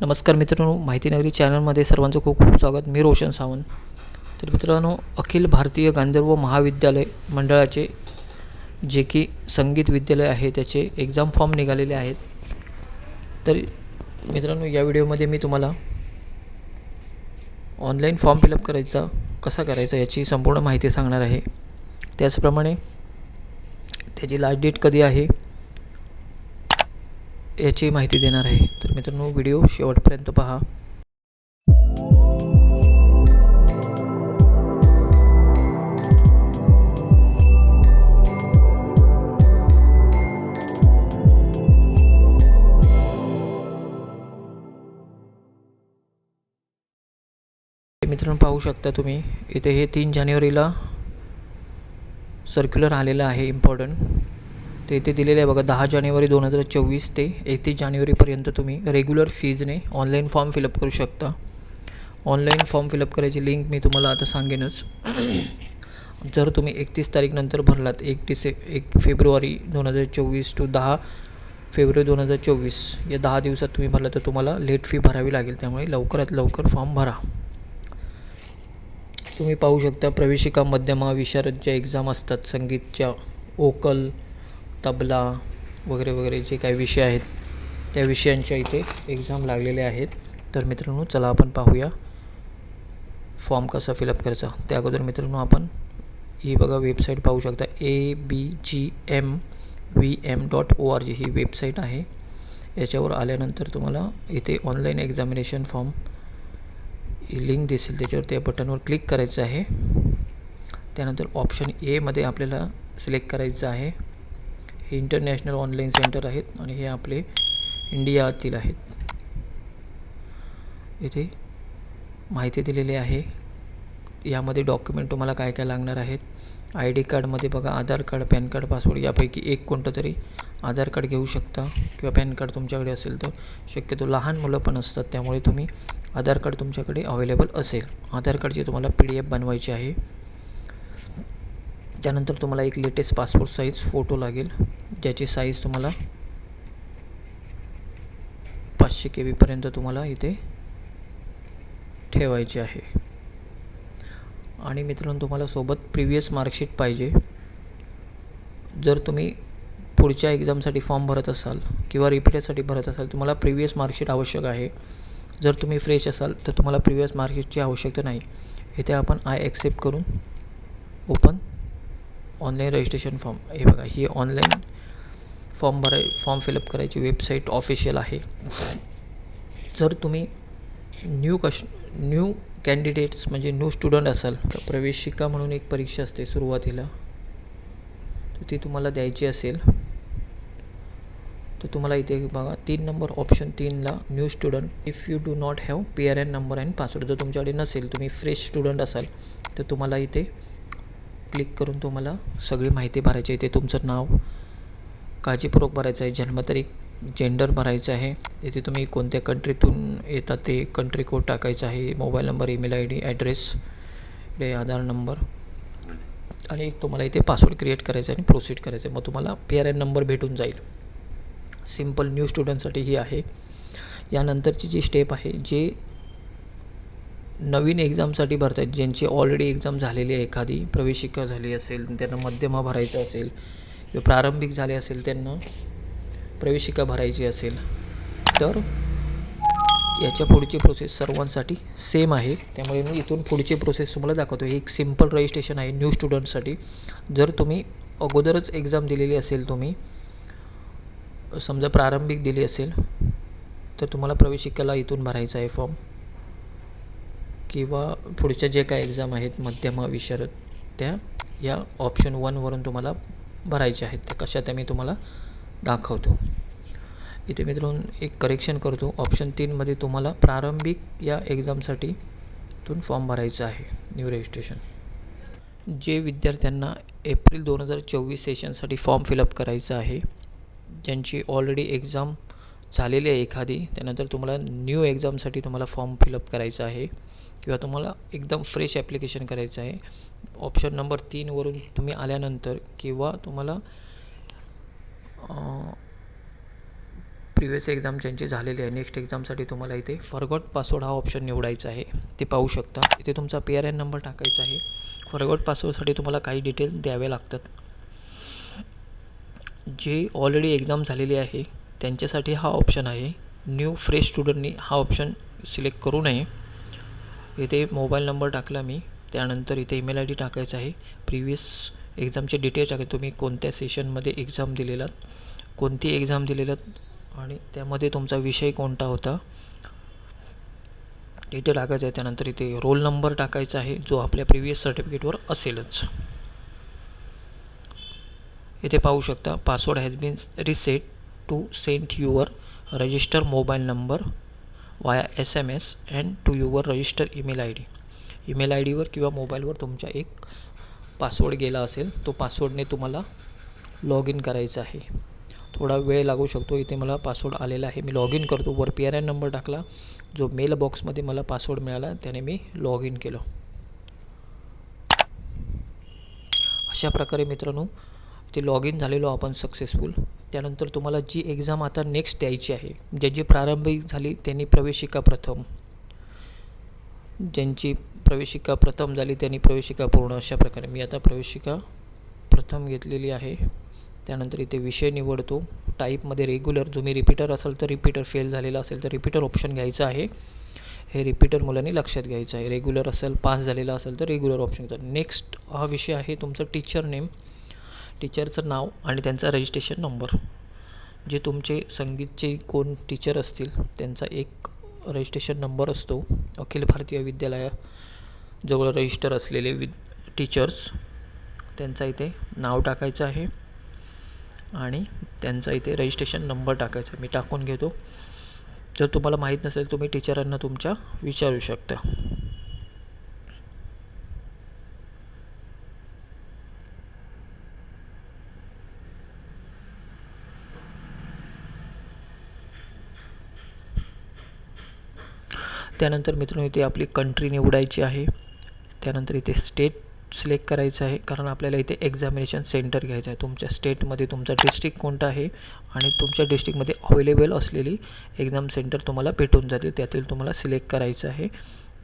नमस्कार मित्रांनो माहिती नगरी चॅनलमध्ये सर्वांचं खूप खूप स्वागत. मी रोशन सावंत. तर मित्रांनो अखिल भारतीय गांधर्व महाविद्यालय मंडळाचे जे की संगीत विद्यालय आहे त्याचे एक्झाम फॉर्म निघालेले आहेत. तर मित्रांनो या व्हिडिओमध्ये मी तुम्हाला ऑनलाईन फॉर्म फिलअप करायचा कसा करायचा याची संपूर्ण माहिती सांगणार आहे. त्याचप्रमाणे त्याची लास्ट डेट कधी आहे याची माहिती देणार आहे. तर मित्रांनो व्हिडिओ शेवटपर्यंत पहा. मित्रांनो पाहू शकता तुम्ही. इथे हे तीन जानेवारीला सर्क्युलर आलेलं आहे इम्पॉर्टंट ते इथे दिलेलं आहे बघा दहा जानेवारी दोन हजार चोवीस ते एकतीस जानेवारीपर्यंत तुम्ही रेग्युलर फीजने ऑनलाईन फॉर्म फिलअप करू शकता. ऑनलाईन फॉर्म फिलअप करायची लिंक मी तुम्हाला आता सांगेनच. जर तुम्ही एकतीस तारीखनंतर भरलात एक डिसे एक फेब्रुवारी दोन हजार चोवीस टू दहा फेब्रुवारी दोन हजार चोवीस या दहा दिवसात तुम्ही भरला तर तुम्हाला लेट फी भरावी लागेल. त्यामुळे लवकरात लवकर फॉर्म भरा. तुम्ही पाहू शकता प्रवेशिका मध्यमा विशारदच्या एक्झाम असतात संगीतच्या ओकल तबला वगैरे वगैरे जे काही विषय आहेत त्या विषयांच्या इथे एक्झाम लागलेले आहेत. तर मित्रांनो चला आपण पाहूया फॉर्म कसा फिलअप करायचा. त्या अगोदर मित्रांनो आपण ही बघा वेबसाईट पाहू शकता. A B G M V M dot O R G he website आहे. याच्यावर आल्यानंतर तुम्हाला इथे ऑनलाईन एक्झामिनेशन फॉर्म लिंक दिसेल. त्याच्यावर त्या बटनवर क्लिक करायचं आहे. त्यानंतर ऑप्शन एमध्ये आपल्याला सिलेक्ट करायचं आहे. हे इंटरनॅशनल ऑनलाईन सेंटर आहेत आणि हे आपले इंडियातील आहेत. इथे माहिती दिलेली आहे. यामध्ये डॉक्युमेंट तुम्हाला काय काय लागणार आहेत. आय डी कार्डमध्ये बघा Aadhaar card PAN card password यापैकी एक कोणतं तरी आधार कार्ड घेऊ शकता किंवा पॅन कार्ड तुमच्याकडे असेल तर. शक्यतो लहान मुलं पण असतात त्यामुळे तुम्ही आधार कार्ड तुमच्याकडे अवेलेबल असेल. आधार कार्डची तुम्हाला पी डी एफ बनवायची आहे. त्यानंतर तुम्हाला एक लेटेस्ट पासपोर्ट साईज फोटो लागेल. ज्याची साईज तुम्हाला पाचशे के बीपर्यंत तुम्हाला इथे ठेवायची आहे. आणि मित्रांनो तुम्हाला सोबत प्रिव्हियस मार्कशीट पाहिजे. जर तुम्ही पुढच्या एक्झामसाठी फॉर्म भरत असाल किंवा रिपीटसाठी भरत असाल तुम्हाला प्रिव्हियस मार्कशीट आवश्यक आहे. जर तुम्ही फ्रेश असाल तर तुम्हाला प्रिव्हियस मार्कशीटची आवश्यकता नाही. इथे आपण आय ॲक्सेप्ट करून ओपन ऑनलाईन रजिस्ट्रेशन फॉर्म हे बघा ही ऑनलाईन फॉर्म भराय फॉर्म फिलअप करायची वेबसाईट ऑफिशियल आहे. जर तुम्ही न्यू कश न्यू कॅन्डिडेट्स म्हणजे न्यू स्टुडंट असाल तर प्रवेशिका म्हणून एक परीक्षा असते सुरुवातीला. तर ती तुम्हाला द्यायची असेल तर तुम्हाला इथे बघा तीन number option तीनला new student if you do not have P R N number and password जर तुमच्याकडे नसेल तुम्ही फ्रेश स्टुडंट असाल तर तुम्हाला इथे क्लिक करून तुम्हाला सगळी माहिती भरायची इथे तुमचं नाव काळजीपूर्वक भरायचं आहे. जन्मतारीख जेंडर भरायचं आहे इथे तुम्ही कोणत्या कंट्रीतून येतात ते कंट्री कोड टाकायचं आहे. Mobile number email I D address इकडे आधार नंबर आणि एक तुम्हाला इथे पासवर्ड क्रिएट करायचा आहे आणि प्रोसीड करायचं आहे. मग तुम्हाला पी आर एन नंबर भेटून जाईल. सिंपल न्यू स्टुडंटसाठी ही आहे. यानंतरची जी स्टेप आहे जे नवीन एक्झामसाठी भरतायत ज्यांची ऑलरेडी एक्झाम झालेली आहे एखादी प्रवेशिका झाली असेल त्यांना मध्यमा भरायचं असेल प्रारंभिक झाले असेल त्यांना प्रवेशिका भरायची असेल तर याच्या पुढची प्रोसेस सर्वांसाठी सेम आहे. त्यामुळे मी इथून पुढची प्रोसेस तुम्हाला दाखवतो हे एक सिंपल रजिस्ट्रेशन आहे न्यू स्टुडंटसाठी जर तुम्ही अगोदरच एक्झाम दिलेली असेल तुम्ही समजा प्रारंभिक दिली असेल तर तुम्हाला प्रवेशिकेला इथून भरायचा आहे फॉर्म किंवा पुढच्या जे काय एक्झाम आहेत मध्यमा विशारद त्या या ऑप्शन वनवरून तुम्हाला भरायचे आहेत त्या कशा त्या मी तुम्हाला दाखवतो. इथे मित्रांनो एक करेक्शन करतो. ऑप्शन तीनमध्ये तुम्हाला प्रारंभिक या एक्झामसाठी इथून फॉर्म भरायचा आहे न्यू रजिस्ट्रेशन जे विद्यार्थ्यांना एप्रिल दोन हजार चोवीस सेशनसाठी फॉर्म फिलअप करायचं आहे ज्यांची ऑलरेडी एक्झाम झालेली आहे एखादी त्यानंतर तुम्हाला न्यू एक्झामसाठी तुम्हाला फॉर्म फिलअप करायचा आहे किंवा तुम्हाला एकदम फ्रेश ॲप्लिकेशन करायचं आहे. ऑप्शन नंबर तीनवरून तुम्ही आल्यानंतर किंवा तुम्हाला प्रिवियस एक्झाम ज्यांची झालेली आहे नेक्स्ट एक्झामसाठी तुम्हाला इथे फॉरगॉट पासवर्ड हा ऑप्शन निवडायचा आहे. ते पाहू शकता. इथे तुमचा पी आर एन नंबर टाकायचा आहे. फॉरगॉट पासवर्डसाठी तुम्हाला काही डिटेल्स द्यावे लागतात. जे ऑलरेडी एक्झाम झालेली आहे त्यांच्यासाठी हा ऑप्शन आहे. न्यू फ्रेश स्टुडंटनी हा ऑप्शन सिलेक्ट करू नये. इथे मोबाईल नंबर टाकला मी. त्यानंतर इथे ईमेल आय डी टाकायचा आहे. प्रिव्हियस एक्झामचे डिटेल्स टाकायचे. तुम्ही कोणत्या सेशनमध्ये एक्झाम दिलेलात कोणती एक्झाम दिलेलात आणि त्यामध्ये तुमचा विषय कोणता होता. इथे टाकायचं आहे. त्यानंतर इथे रोल नंबर टाकायचा आहे जो आपल्या प्रिव्हियस सर्टिफिकेटवर असेलच. इथे पाहू शकता password has been reset to sent your register mobile number via S M S and to your register email I D email I डीवर किंवा मोबाईलवर तुमचा एक पासवर्ड गेला असेल तो पासवर्डने तुम्हाला लॉग इन करायचा आहे. थोडा वेळ लागू शकतो इथे मला पासवर्ड आलेला आहे. मी लॉग इन करतो वर पी आर एन नंबर टाकला. जो मेल बॉक्समध्ये मला पासवर्ड मिळाला त्याने मी लॉग इन केलं. अशा प्रकारे मित्रांनो ते लॉग इन झालेलो आपण सक्सेसफुल त्यानंतर तुम्हाला जी एक्झाम आता नेक्स्ट द्यायची आहे ज्याची प्रारंभिक झाली त्यांनी प्रवेशिका प्रथम. ज्यांची प्रवेशिका प्रथम झाली त्यांनी प्रवेशिका पूर्ण अशा प्रकारे. मी आता प्रवेशिका प्रथम घेतलेली आहे. त्यानंतर इथे विषय निवडतो. टाईपमध्ये रेग्युलर जो मी रिपीटर असेल तर रिपीटर फेल झालेला असेल तर रिपीटर ऑप्शन घ्यायचं आहे. हे रिपीटर मुलांनी लक्षात घ्यायचं आहे. रेग्युलर असेल पास झालेला असेल तर रेग्युलर ऑप्शन घ्यायचं नेक्स्ट हा विषय आहे तुमचं टीचर नेम टीचरचं नाव आणि त्यांचा रजिस्ट्रेशन नंबर. जे तुमचे संगीतचे कोण टीचर असतील त्यांचा एक रजिस्ट्रेशन नंबर असतो. अखिल भारतीय विद्यालयाजवळ रजिस्टर असलेले वि टीचर्स त्यांचा इथे नाव टाकायचं आहे. आणि त्यांचा इथे रजिस्ट्रेशन नंबर टाकायचा मी टाकून घेतो. जर तुम्हाला माहीत नसेल तुम्ही टीचरांना तुमच्या विचारू शकता. त्यानंतर मित्रांनो इथे आपली कंट्री निवडायची आहे. त्यानंतर इथे स्टेट सिलेक्ट करायचं आहे कारण आपल्याला इथे एक्झामिनेशन सेंटर घ्यायचं आहे. तुमच्या स्टेटमध्ये तुमचा डिस्ट्रिक्ट कोणता आहे आणि तुमच्या डिस्ट्रिक्टमध्ये अवेलेबल असलेली एक्झाम सेंटर तुम्हाला भेटून जातील. त्यातील तुम्हाला सिलेक्ट करायचं आहे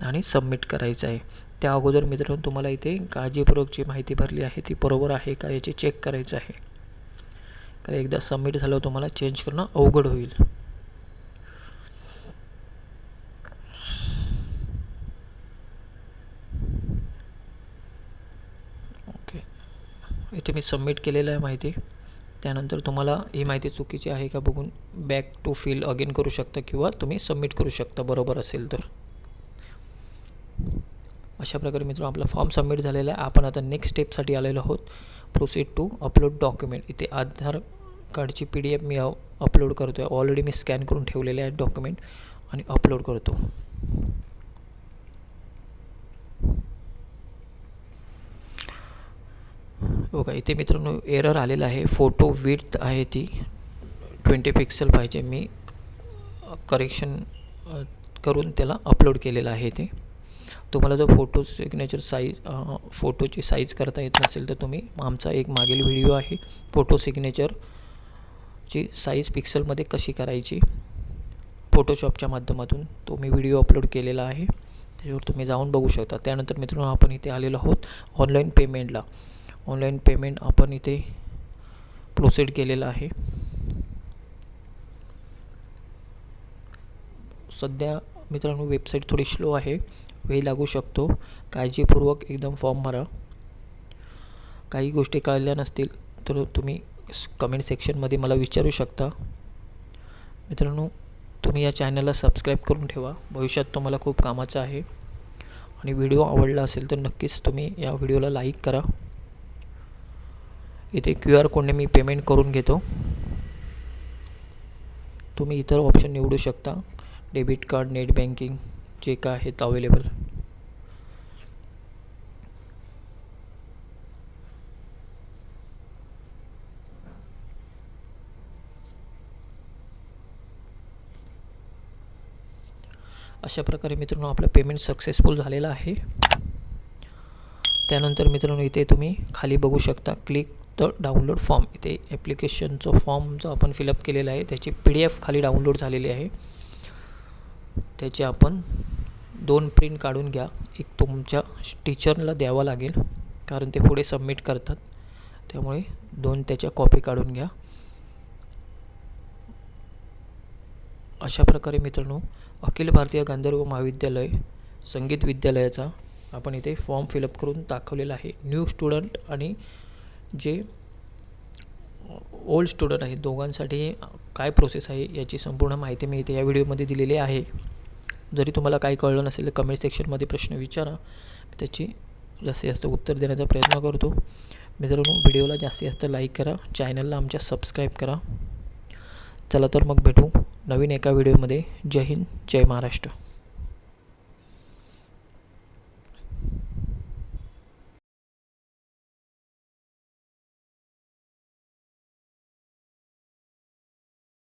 आणि सबमिट करायचं आहे. त्या अगोदर मित्रांनो तुम्हाला इथे काळजीपूर्वक जी माहिती भरली आहे. ती बरोबर आहे का याची चेक करायचं आहे. कारण एकदा सबमिट झालं तुम्हाला चेंज करणं अवघड होईल. इथे मी सबमिट केलेलं आहे माहिती. त्यानंतर तुम्हाला ही माहिती चुकीची आहे का बघून बॅक टू फिल अगेन करू शकता किंवा तुम्ही सबमिट करू शकता बरोबर असेल तर. अशा प्रकारे मित्र आपला फॉर्म सबमिट झालेला आहे. आपण आता नेक्स्ट स्टेपसाठी आलेलो आहोत. प्रोसीड टू अपलोड डॉक्युमेंट इथे आधार कार्डची पी डी एफ मी अपलोड करतो आहे ऑलरेडी मी स्कॅन करून ठेवलेले आहेत डॉक्युमेंट आणि अपलोड करतो. बघा इथे मित्रांनो एरर आलेला आहे. फोटो विथ आहे ती. ट्वेंटी पिक्सल पाहिजे. मी करेक्शन करून त्याला अपलोड केलेलं आहे ते. तुम्हाला जर फोटो सिग्नेचर साईज फोटोची साईज करता येत नसेल तर तुम्ही आमचा एक मागील व्हिडिओ आहे. फोटो सिग्नेचरची साईज पिक्सलमध्ये कशी करायची? फोटोशॉपच्या माध्यमातून तो मी व्हिडिओ अपलोड केलेला आहे. त्याच्यावर तुम्ही जाऊन बघू शकता. त्यानंतर मित्रांनो आपण इथे आलेलो आहोत ऑनलाईन पेमेंटला ऑनलाईन पेमेंट आपण इथे प्रोसीड केलेलं आहे. सध्या मित्रांनो वेबसाईट थोडी स्लो आहे वेळ लागू शकतो. काळजीपूर्वक एकदम फॉर्म भरा. काही गोष्टी कळल्या नसतील तर तुम्ही कमेंट सेक्शनमध्ये मला विचारू शकता. मित्रांनो तुम्ही या चॅनलला सबस्क्राईब करून ठेवा. भविष्यात तुम्हाला खूप कामाचं आहे. आणि व्हिडिओ आवडला असेल तर नक्कीच तुम्ही या व्हिडिओला लाईक करा. इथे क्यू आर कोडने मी पेमेंट करून घेतो. तुम्ही इतर ऑप्शन निवडू शकता. डेबिट कार्ड नेट बँकिंग जे काय आहेत अवेलेबल. अशा प्रकारे मित्रांनो आपलं पेमेंट सक्सेसफुल झालेलं आहे. त्यानंतर मित्रांनो इथे तुम्ही खाली बघू शकता. क्लिक तर डाउनलोड फॉर्म. इथे ॲप्लिकेशनचं फॉर्म जो आपण फिलअप केलेला आहे त्याची पी डी एफ खाली डाउनलोड झालेली आहे. त्याचे आपण दोन प्रिंट काढून घ्या. एक तुमच्या टीचरला द्यावा लागेल कारण ते पुढे सबमिट करतात. त्यामुळे दोन त्याच्या कॉपी काढून घ्या. अशा प्रकारे मित्रांनो अखिल भारतीय गांधर्व महाविद्यालय संगीत विद्यालयाचा आपण इथे फॉर्म फिलअप करून दाखवलेला आहे. न्यू स्टुडंट आणि जे ओल्ड स्टुडंट आहेत दोघांसाठी काय प्रोसेस आहे याची संपूर्ण माहिती मी इथे या व्हिडिओमध्ये दिलेली आहे. जरी तुम्हाला काही कळलं नसेल तर कमेंट सेक्शनमध्ये प्रश्न विचारा. त्याची जास्तीत जास्त उत्तर देण्याचा प्रयत्न करतो. मित्रांनो व्हिडिओला जास्तीत जास्त लाईक करा. चॅनलला आमच्या सबस्क्राईब करा. चला तर मग भेटू नवीन एका व्हिडिओमध्ये जय हिंद जय महाराष्ट्र.